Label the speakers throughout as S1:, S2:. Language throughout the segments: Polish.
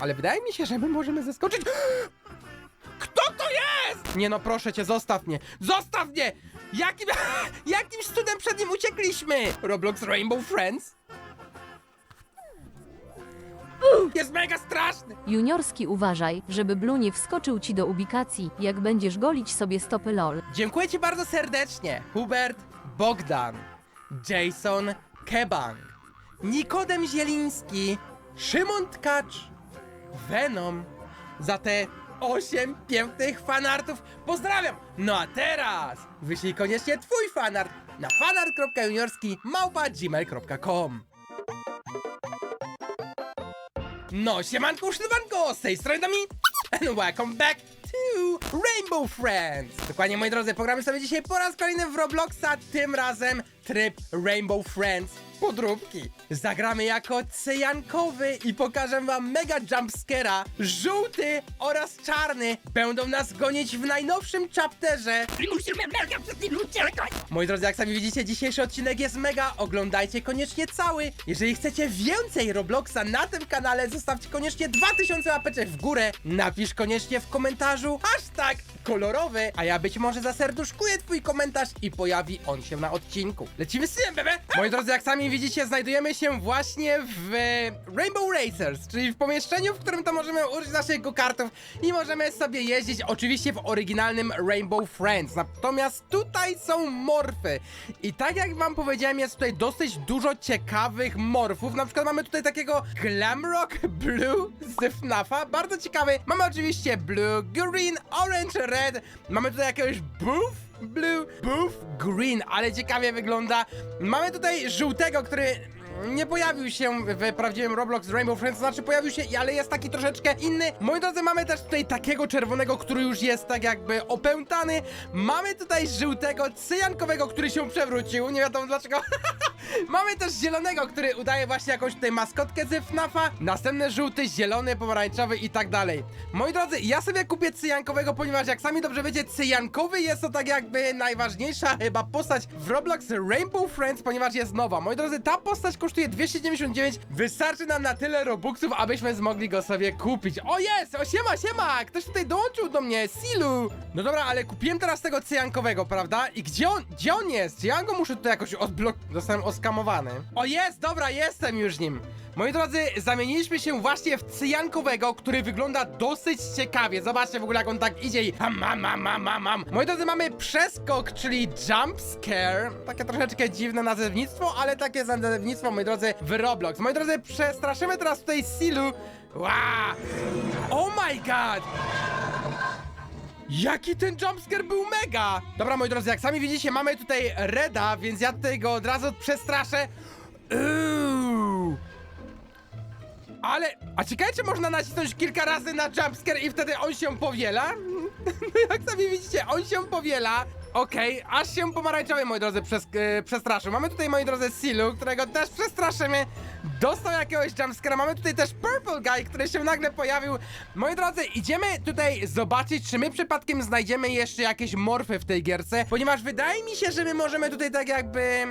S1: ale wydaje mi się, że my możemy zaskoczyć... Kto to jest? Nie no, proszę cię, zostaw mnie. Zostaw mnie! Jakim, jakimś cudem przed nim uciekliśmy? Roblox Rainbow Friends? Jest mega straszny!
S2: Juniorski uważaj, żeby Blue nie wskoczył ci do ubikacji, jak będziesz golić sobie stopy lol.
S1: Dziękuję ci bardzo serdecznie. Hubert Bogdan, Jason Kebang, Nikodem Zieliński, Szymon Tkacz, Venom za te 8 pięknych fanartów. Pozdrawiam! No a teraz wyślij koniecznie twój fanart na fanart.juniorski No, siemanko, sztywanko, z tej strony Domi and welcome back to Rainbow Friends. Dokładnie, moi drodzy, pogramy sobie dzisiaj po raz kolejny w Robloxa, tym razem tryb Rainbow Friends podróbki. Zagramy jako cyjankowy i pokażę wam mega jumpscare'a. Żółty oraz czarny będą nas gonić w najnowszym chapterze. Moi drodzy, jak sami widzicie, dzisiejszy odcinek jest mega. Oglądajcie koniecznie cały. Jeżeli chcecie więcej Robloxa na tym kanale, zostawcie koniecznie 2000 łapeczek w górę. Napisz koniecznie w komentarzu hashtag kolorowy, a ja być może zaserduszkuję twój komentarz i pojawi on się na odcinku. Lecimy z tym, bebe! Moi drodzy, jak sami widzicie, znajdujemy się właśnie w Rainbow Racers, czyli w pomieszczeniu, w którym to możemy użyć naszych go-kartów i możemy sobie jeździć oczywiście w oryginalnym Rainbow Friends. Natomiast tutaj są morfy. I tak jak wam powiedziałem, jest tutaj dosyć dużo ciekawych morfów. Na przykład mamy tutaj takiego Glamrock Blue z FNAFa, bardzo ciekawy. Mamy oczywiście Blue, Green, Orange, Red. Mamy tutaj jakiegoś Booth, Blue, Booth, Green, ale ciekawie wygląda. Mamy tutaj żółtego, który nie pojawił się w prawdziwym Roblox Rainbow Friends, znaczy pojawił się, ale jest taki troszeczkę inny. Moi drodzy, mamy też tutaj takiego czerwonego, który już jest tak jakby opętany. Mamy tutaj żółtego, cyjankowego, który się przewrócił, nie wiadomo dlaczego. mamy też zielonego, który udaje właśnie jakąś tutaj maskotkę ze FNAFa. Następny żółty, zielony, pomarańczowy i tak dalej. Moi drodzy, ja sobie kupię cyjankowego, ponieważ jak sami dobrze wiecie, cyjankowy jest to tak jakby najważniejsza chyba postać w Roblox Rainbow Friends, ponieważ jest nowa. Moi drodzy, ta postać kosztuje 299. Wystarczy nam na tyle robuxów, abyśmy zmogli go sobie kupić. O jest! O siema, siema! Ktoś tutaj dołączył do mnie, Silu! No dobra, ale kupiłem teraz tego cyjankowego, prawda? I gdzie on, gdzie on jest? Ja go muszę tutaj jakoś odblok... Zostałem oskamowany. O jest, dobra, jestem już nim. Moi drodzy, zamieniliśmy się właśnie w cyjankowego, który wygląda dosyć ciekawie. Zobaczcie w ogóle jak on tak idzie i ham, mam, mam, mam, mam, mam. Moi drodzy, mamy przeskok, czyli jump scare. Takie troszeczkę dziwne nazewnictwo, ale takie nazewnictwo, moi drodzy, w Roblox. Moi drodzy, przestraszymy teraz tutaj Silu. Wow! Oh my god! Jaki ten jumpscare był mega! Dobra, moi drodzy, jak sami widzicie, mamy tutaj Reda, więc ja tutaj go od razu przestraszę. Uuu. Ale, a ciekawe, czy można nacisnąć kilka razy na jumpscare i wtedy on się powiela? No jak sami widzicie, on się powiela. Okej, aż się pomarańczowy, moi drodzy, przes e, przestraszył. Mamy tutaj, moi drodzy, Silu, którego też przestraszymy. Dostał jakiegoś jumpscare'a. Mamy tutaj też Purple Guy, który się nagle pojawił. Moi drodzy, idziemy tutaj zobaczyć, czy my przypadkiem znajdziemy jeszcze jakieś morfy w tej gierce, ponieważ wydaje mi się, że my możemy tutaj tak jakby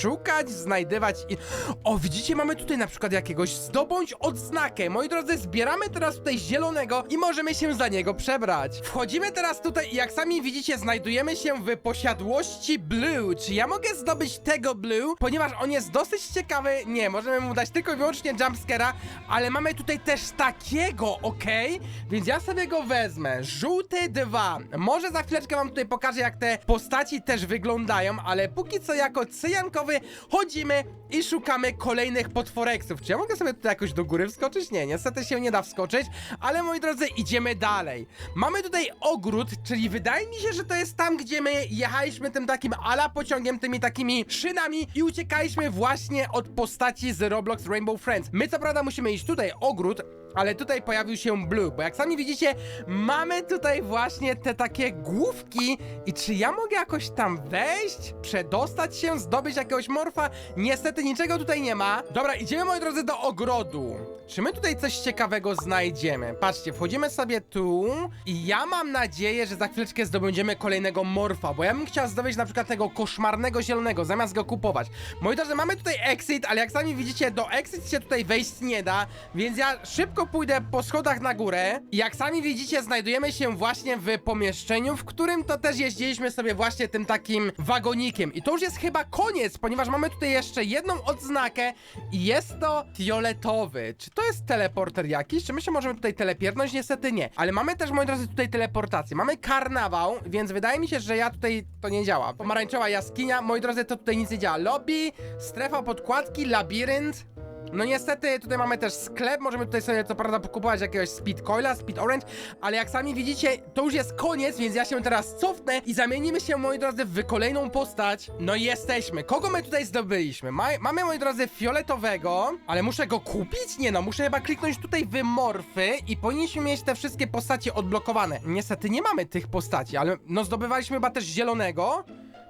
S1: szukać, znajdywać i... O, widzicie, mamy tutaj na przykład jakiegoś zdobądź odznakę. Moi drodzy, zbieramy teraz tutaj zielonego i możemy się za niego przebrać. Wchodzimy teraz tutaj i jak sami widzicie, znajdujemy się w posiadłości Blue. Czy ja mogę zdobyć tego Blue? Ponieważ on jest dosyć ciekawy. Nie, możemy mu dać tylko i wyłącznie jumpscare'a, ale mamy tutaj też takiego, okej? Więc ja sobie go wezmę. Żółty 2. Może za chwileczkę wam tutaj pokażę, jak te postaci też wyglądają, ale póki co jako cyjankowy chodzimy i szukamy kolejnych potworeksów. Czy ja mogę sobie tutaj jakoś do góry wskoczyć? Nie, niestety się nie da wskoczyć, ale moi drodzy, idziemy dalej. Mamy tutaj ogród, czyli wydaje mi się, że to jest tam, gdzie my jechaliśmy tym takim ala pociągiem, tymi takimi szynami i uciekaliśmy właśnie od postaci z Roblox Rainbow Friends. My co prawda musimy iść tutaj, ogród, ale tutaj pojawił się Blue, bo jak sami widzicie, mamy tutaj właśnie te takie główki i czy ja mogę jakoś tam wejść, przedostać się, zdobyć jakiegoś morfa? Niestety niczego tutaj nie ma. Dobra, idziemy moi drodzy do ogrodu. Czy my tutaj coś ciekawego znajdziemy? Patrzcie, wchodzimy sobie tu i ja mam nadzieję, że za chwileczkę zdobędziemy kolejnego morfa, bo ja bym chciał zdobyć na przykład tego koszmarnego zielonego, zamiast go kupować. Moi drodzy, mamy tutaj exit, ale jak sami widzicie, do exit się tutaj wejść nie da, więc ja szybko pójdę po schodach na górę. Jak sami widzicie, znajdujemy się właśnie w pomieszczeniu, w którym to też jeździliśmy sobie właśnie tym takim wagonikiem. I to już jest chyba koniec, ponieważ mamy tutaj jeszcze jedną odznakę i jest to fioletowy. Czy to jest teleporter jakiś? Czy my się możemy tutaj telepiernąć? Niestety nie. Ale mamy też, moi drodzy, tutaj teleportację. Mamy karnawał, więc wydaje mi się, że ja tutaj to nie działa. Pomarańczowa jaskinia, moi drodzy, to tutaj nic nie działa. Lobby, strefa podkładki, labirynt. No niestety tutaj mamy też sklep, możemy tutaj sobie co prawda pokupować jakiegoś Speed Coila, Speed Orange, ale jak sami widzicie, to już jest koniec, więc ja się teraz cofnę i zamienimy się, moi drodzy, w kolejną postać. No i jesteśmy. Kogo my tutaj zdobyliśmy? Ma mamy, moi drodzy, fioletowego, ale muszę go kupić? Nie no, muszę chyba kliknąć tutaj w morfy i powinniśmy mieć te wszystkie postacie odblokowane. Niestety nie mamy tych postaci, ale no zdobywaliśmy chyba też zielonego.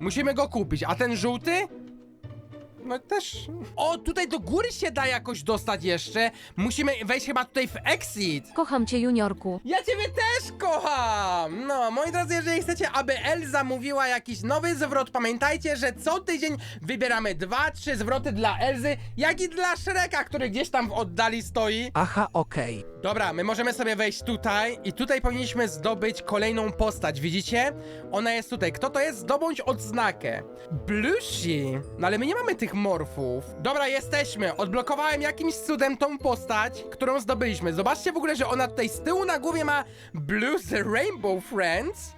S1: Musimy go kupić, a ten żółty? No też. O, tutaj do góry się da jakoś dostać jeszcze. Musimy wejść chyba tutaj w exit.
S2: Kocham cię, juniorku.
S1: Ja ciebie też kocham! No, moi drodzy, jeżeli chcecie, aby Elza mówiła jakiś nowy zwrot, pamiętajcie, że co tydzień wybieramy dwa, trzy zwroty dla Elzy, jak i dla Shreka, który gdzieś tam w oddali stoi.
S3: Aha, okej.
S1: Dobra, my możemy sobie wejść tutaj i tutaj powinniśmy zdobyć kolejną postać, widzicie? Ona jest tutaj. Kto to jest? Zdobądź odznakę. Blushi! No ale my nie mamy tych morfów. Dobra, jesteśmy. Odblokowałem jakimś cudem tą postać, którą zdobyliśmy. Zobaczcie w ogóle, że ona tutaj z tyłu na głowie ma Blues Rainbow Friends.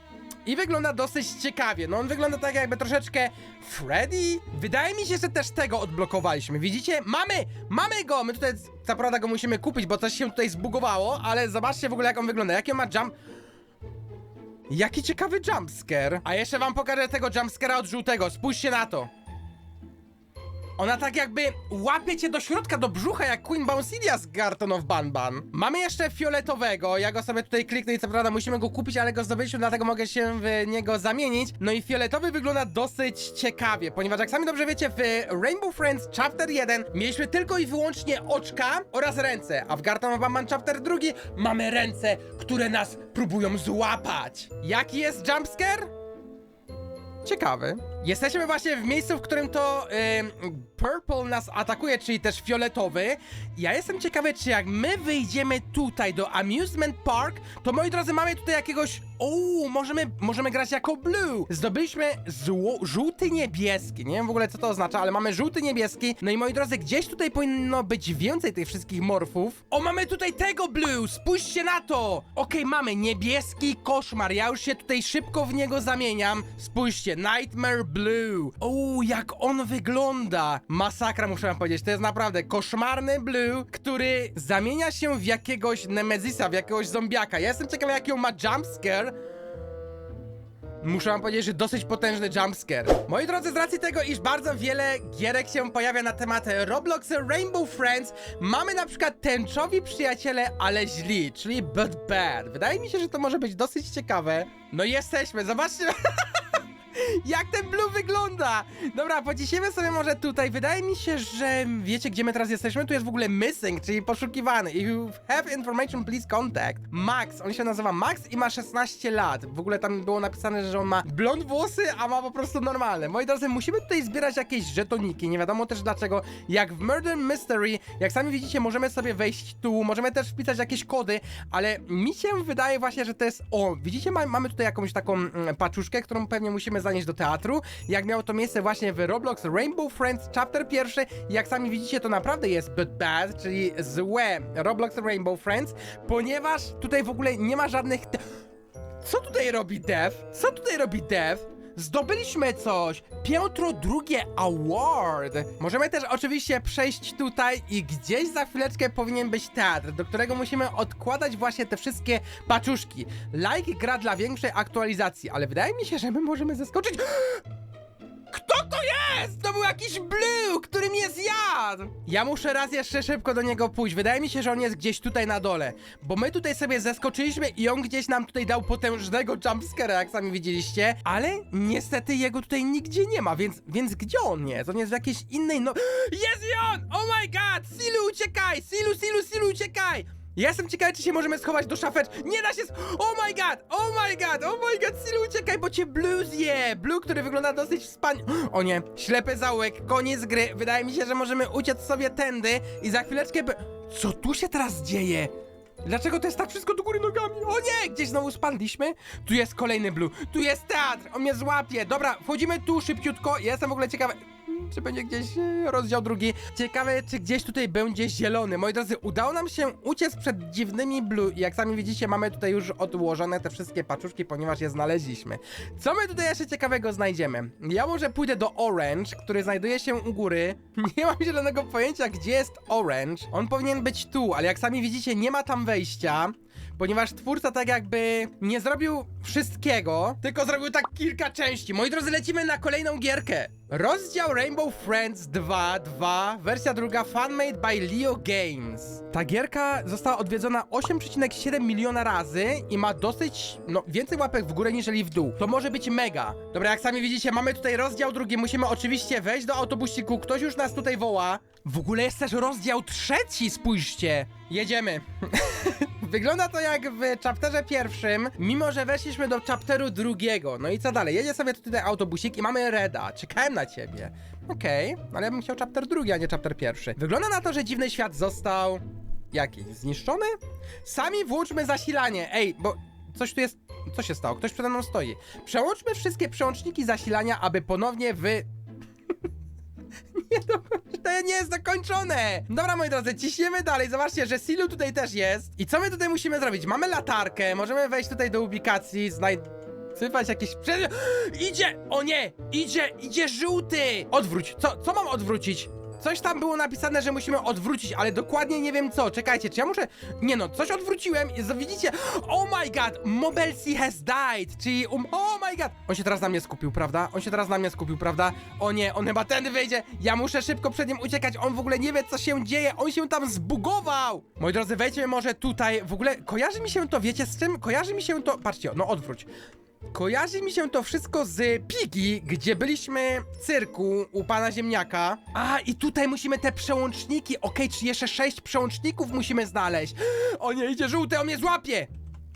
S1: I wygląda dosyć ciekawie. No on wygląda tak jakby troszeczkę Freddy. Wydaje mi się, że też tego odblokowaliśmy. Widzicie? Mamy! Mamy go! My tutaj co prawda go musimy kupić, bo coś się tutaj zbugowało, ale zobaczcie w ogóle jak on wygląda. Jaki on ma jump... Jaki ciekawy jumpscare. A jeszcze wam pokażę tego jumpscare'a od żółtego. Spójrzcie na to. Ona tak jakby łapie cię do środka, do brzucha, jak Queen Bouncelia z Garton of Banban. Mamy jeszcze fioletowego, ja go sobie tutaj kliknę i co prawda musimy go kupić, ale go zdobyliśmy, dlatego mogę się w niego zamienić. No i fioletowy wygląda dosyć ciekawie, ponieważ jak sami dobrze wiecie, w Rainbow Friends Chapter 1 mieliśmy tylko i wyłącznie oczka oraz ręce, a w Garton of Banban Chapter 2 mamy ręce, które nas próbują złapać. Jaki jest jumpscare? Ciekawy. Jesteśmy właśnie w miejscu, w którym to Purple nas atakuje, czyli też fioletowy. Ja jestem ciekawy, czy jak my wyjdziemy tutaj do Amusement Park, to moi drodzy, mamy tutaj jakiegoś... O, możemy, możemy grać jako Blue. Zdobyliśmy zło, żółty niebieski. Nie wiem w ogóle, co to oznacza, ale mamy żółty niebieski. No i moi drodzy, gdzieś tutaj powinno być więcej tych wszystkich morfów. O, mamy tutaj tego Blue! Spójrzcie na to! Okej, mamy niebieski koszmar. Ja już się tutaj szybko w niego zamieniam. Spójrzcie, Nightmare Blue. O, jak on wygląda. Masakra, muszę wam powiedzieć. To jest naprawdę koszmarny Blue, który zamienia się w jakiegoś Nemezisa, w jakiegoś zombiaka. Ja jestem ciekawy, jaki on ma jumpscare. Muszę wam powiedzieć, że dosyć potężny jumpscare. Moi drodzy, z racji tego, iż bardzo wiele gierek się pojawia na temat Roblox Rainbow Friends, mamy na przykład tęczowi przyjaciele, ale źli, czyli but bad. Wydaje mi się, że to może być dosyć ciekawe. No jesteśmy, zobaczcie... Jak ten blue wygląda! Dobra, pociśniemy sobie może tutaj. Wydaje mi się, że wiecie, gdzie my teraz jesteśmy? Tu jest w ogóle missing, czyli poszukiwany. If you have information, please contact. Max, on się nazywa Max i ma 16 lat. W ogóle tam było napisane, że on ma blond włosy, a ma po prostu normalne. Moi drodzy, musimy tutaj zbierać jakieś żetoniki. Nie wiadomo też dlaczego. Jak w Murder Mystery, jak sami widzicie, możemy sobie wejść tu, możemy też wpisać jakieś kody, ale mi się wydaje właśnie, że to jest... O, widzicie, ma, mamy tutaj jakąś taką mm, paczuszkę, którą pewnie musimy zanieść do teatru, jak miało to miejsce właśnie w Roblox Rainbow Friends Chapter pierwszy. Jak sami widzicie, to naprawdę jest bad, czyli złe Roblox Rainbow Friends, ponieważ tutaj w ogóle nie ma żadnych... Co tutaj robi Dev? Co tutaj robi Dev? Zdobyliśmy coś! Piotro II Award! Możemy też oczywiście przejść tutaj i gdzieś za chwileczkę powinien być teatr, do którego musimy odkładać właśnie te wszystkie paczuszki. Like gra dla większej aktualizacji, ale wydaje mi się, że my możemy zaskoczyć... Kto to jest? To był jakiś Blue, który mnie zjadł! Ja muszę raz jeszcze szybko do niego pójść. Wydaje mi się, że on jest gdzieś tutaj na dole. Bo my tutaj sobie zeskoczyliśmy i on gdzieś nam tutaj dał potężnego jumpscare'a, jak sami widzieliście. Ale niestety jego tutaj nigdzie nie ma, więc, więc gdzie on jest? On jest w jakiejś innej no... Jest i on! Oh my god! Silu, uciekaj! Silu, Silu, Silu, uciekaj! Ja jestem ciekawy, czy się możemy schować do szafeczki. Nie da się. Oh my god! Oh my god! Oh my god! Silu, uciekaj, bo cię Blue zje! Blue, który wygląda dosyć wspaniale. O nie, ślepy zaułek, koniec gry. Wydaje mi się, że możemy uciec sobie tędy i za chwileczkę. Co tu się teraz dzieje? Dlaczego to jest tak wszystko do góry nogami? O nie! Gdzieś znowu spadliśmy? Tu jest kolejny blue. Tu jest teatr! On mnie złapie! Dobra, wchodzimy tu szybciutko. Ja jestem w ogóle ciekawy... Czy będzie gdzieś e, rozdział drugi? Ciekawe, czy gdzieś tutaj będzie zielony. Moi drodzy, udało nam się uciec przed dziwnymi blue. I jak sami widzicie, mamy tutaj już odłożone te wszystkie paczuszki, ponieważ je znaleźliśmy. Co my tutaj jeszcze ciekawego znajdziemy? Ja może pójdę do Orange, który znajduje się u góry. Nie mam zielonego pojęcia, gdzie jest Orange. On powinien być tu, ale jak sami widzicie, nie ma tam wejścia. Ponieważ twórca tak jakby nie zrobił wszystkiego, tylko zrobił tak kilka części. Moi drodzy, lecimy na kolejną gierkę. Rozdział Rainbow Friends 2, 2, wersja druga fanmade by Leo Games. Ta gierka została odwiedzona 8,7 miliona razy i ma dosyć, no, więcej łapek w górę niżeli w dół. To może być mega. Dobra, jak sami widzicie, mamy tutaj rozdział drugi, musimy oczywiście wejść do autobusiku, ktoś już nas tutaj woła. W ogóle jest też rozdział trzeci, spójrzcie. Jedziemy. Wygląda to jak w chapterze pierwszym, mimo że weszliśmy do chapteru drugiego. No i co dalej? Jedzie sobie tutaj autobusik i mamy Reda. Czekałem na ciebie. Okej, ale ja bym chciał chapter drugi, a nie chapter pierwszy. Wygląda na to, że dziwny świat został... Jaki? Zniszczony? Sami włączmy zasilanie. Ej, bo coś tu jest... Co się stało? Ktoś przede mną stoi. Przełączmy wszystkie przełączniki zasilania, aby ponownie wy... nie dokończ... To nie jest dokończone! Dobra, moi drodzy, ciśniemy dalej. Zobaczcie, że Silu tutaj też jest. I co my tutaj musimy zrobić? Mamy latarkę, możemy wejść tutaj do ubikacji, znajd... Sypać jakieś. Idzie! O nie! Idzie! Idzie żółty! Odwróć! Co, co mam odwrócić? Coś tam było napisane, że musimy odwrócić, ale dokładnie nie wiem co. Czekajcie, czy ja muszę... Nie no, coś odwróciłem i widzicie... Oh my god! Mobelsi has died! Czyli um... Oh my god! On się teraz na mnie skupił, prawda? On się teraz na mnie skupił, prawda? O nie, on chyba tędy wyjdzie. Ja muszę szybko przed nim uciekać. On w ogóle nie wie, co się dzieje. On się tam zbugował! Moi drodzy, wejdźmy może tutaj. W ogóle kojarzy mi się to, wiecie z czym? Kojarzy mi się to... Patrzcie, no odwróć. Kojarzy mi się to wszystko z Pigi, gdzie byliśmy w cyrku u pana ziemniaka. A, i tutaj musimy te przełączniki. Okej, czy jeszcze sześć przełączników musimy znaleźć? O nie, idzie żółty, on mnie złapie!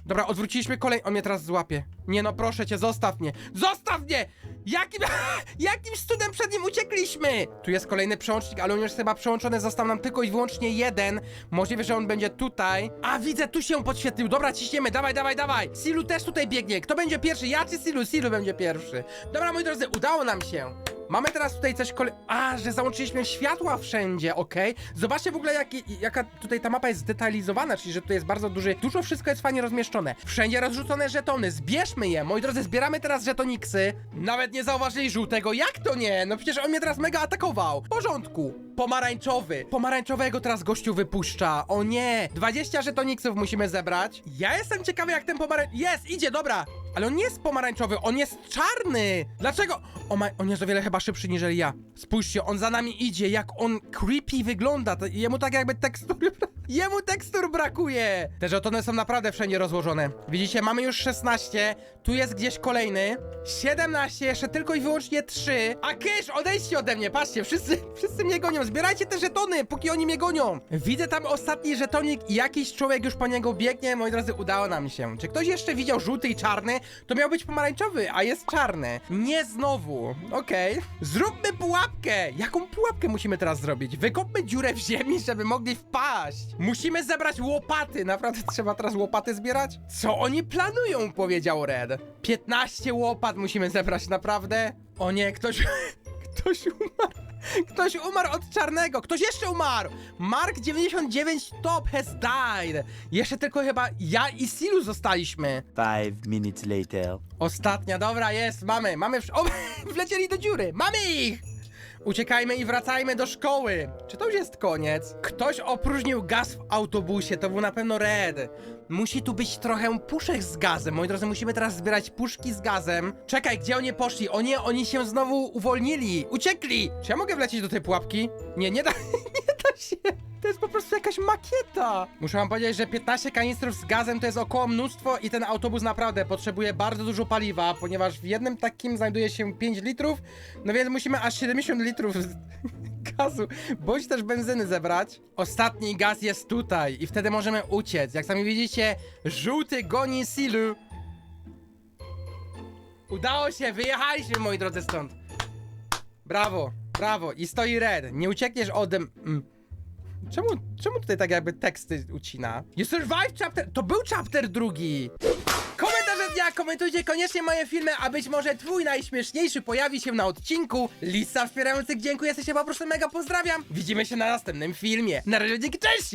S1: Dobra, odwróciliśmy kolej. On mnie teraz złapie. Nie no, proszę cię, zostaw mnie. Zostaw mnie! Jakim, jakimś cudem przed nim uciekliśmy? Tu jest kolejny przełącznik, ale on już chyba przełączony został nam tylko i wyłącznie jeden. Możliwe, że on będzie tutaj. A, widzę, tu się podświetlił. Dobra, ciśniemy, dawaj, dawaj, dawaj. Silu też tutaj biegnie. Kto będzie pierwszy? Ja czy Silu? Silu będzie pierwszy. Dobra, moi drodzy, udało nam się. Mamy teraz tutaj coś kole... A, że załączyliśmy światła wszędzie, okej. Zobaczcie w ogóle jaki, jaka tutaj ta mapa jest zdetalizowana, czyli że tu jest bardzo duży... Dużo wszystko jest fajnie rozmieszczone. Wszędzie rozrzucone żetony, zbierzmy je. Moi drodzy, zbieramy teraz żetoniksy. Nawet nie zauważyli żółtego. Jak to nie? No przecież on mnie teraz mega atakował. W porządku. Pomarańczowy. Pomarańczowego teraz gościu wypuszcza. O nie. 20 żetoniksów musimy zebrać. Ja jestem ciekawy jak ten pomarańcz... Jest, idzie, dobra. Ale on nie jest pomarańczowy, on jest czarny! Dlaczego? O my, on jest o wiele chyba szybszy niż ja. Spójrzcie, on za nami idzie, jak on creepy wygląda. To, jemu tak jakby tekstury... Jemu tekstur brakuje! Te żetony są naprawdę wszędzie rozłożone. Widzicie, mamy już 16, tu jest gdzieś kolejny. 17, jeszcze tylko i wyłącznie 3. A Kysz, odejdźcie ode mnie, patrzcie, wszyscy, wszyscy mnie gonią. Zbierajcie te żetony, póki oni mnie gonią. Widzę tam ostatni żetonik i jakiś człowiek już po niego biegnie. Moi drodzy, udało nam się. Czy ktoś jeszcze widział żółty i czarny? To miał być pomarańczowy, a jest czarny. Nie znowu. Okej. Zróbmy pułapkę. Jaką pułapkę musimy teraz zrobić? Wykopmy dziurę w ziemi, żeby mogli wpaść. Musimy zebrać łopaty. Naprawdę trzeba teraz łopaty zbierać? Co oni planują? Powiedział Red. 15 łopat musimy zebrać, naprawdę? O nie, ktoś... Ktoś umarł. Ktoś umarł od czarnego. Ktoś jeszcze umarł. Mark 99 top has died. Jeszcze tylko chyba ja i Silu zostaliśmy.
S3: Five minutes later.
S1: Ostatnia, dobra, jest, mamy, mamy. O, wlecieli do dziury, mamy ich! Uciekajmy i wracajmy do szkoły. Czy to już jest koniec? Ktoś opróżnił gaz w autobusie, to był na pewno Red. Musi tu być trochę puszek z gazem. Moi drodzy, musimy teraz zbierać puszki z gazem. Czekaj, gdzie oni poszli? O nie, oni się znowu uwolnili. Uciekli! Czy ja mogę wlecieć do tej pułapki? Nie, nie da, się. To jest po prostu jakaś makieta. Muszę wam powiedzieć, że 15 kanistrów z gazem to jest około mnóstwo i ten autobus naprawdę potrzebuje bardzo dużo paliwa, ponieważ w jednym takim znajduje się 5 litrów, no więc musimy aż 70 litrów gazu, bądź też benzyny zebrać. Ostatni gaz jest tutaj i wtedy możemy uciec. Jak sami widzicie, żółty goni Silu. Udało się, wyjechaliśmy moi drodzy stąd. Brawo, brawo i stoi Red. Nie uciekniesz ode mm. Czemu, czemu tutaj tak jakby teksty ucina? You survived chapter... To był chapter drugi! Komentarze dnia, komentujcie koniecznie moje filmy, a być może twój najśmieszniejszy pojawi się na odcinku. Lista wspierających dziękuję, jesteście po prostu mega pozdrawiam. Widzimy się na następnym filmie. Na razie dzięki, cześć!